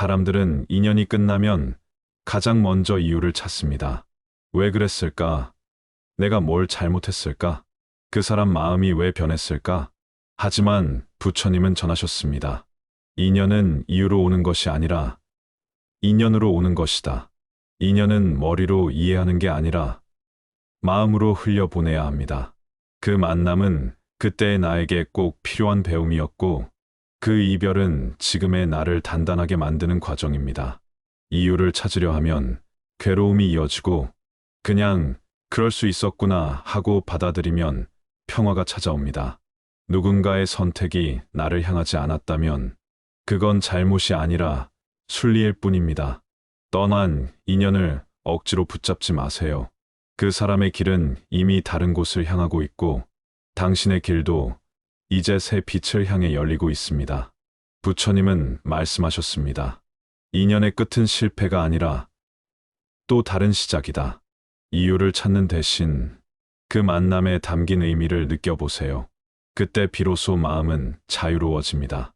사람들은 인연이 끝나면 가장 먼저 이유를 찾습니다. 왜 그랬을까? 내가 뭘 잘못했을까? 그 사람 마음이 왜 변했을까? 하지만 부처님은 전하셨습니다. 인연은 이유로 오는 것이 아니라 인연으로 오는 것이다. 인연은 머리로 이해하는 게 아니라 마음으로 흘려보내야 합니다. 그 만남은 그때의 나에게 꼭 필요한 배움이었고 그 이별은 지금의 나를 단단하게 만드는 과정입니다. 이유를 찾으려 하면 괴로움이 이어지고 그냥 그럴 수 있었구나 하고 받아들이면 평화가 찾아옵니다. 누군가의 선택이 나를 향하지 않았다면 그건 잘못이 아니라 순리일 뿐입니다. 떠난 인연을 억지로 붙잡지 마세요. 그 사람의 길은 이미 다른 곳을 향하고 있고 당신의 길도 이제 새 빛을 향해 열리고 있습니다. 부처님은 말씀하셨습니다. 인연의 끝은 실패가 아니라 또 다른 시작이다. 이유를 찾는 대신 그 만남에 담긴 의미를 느껴보세요. 그때 비로소 마음은 자유로워집니다.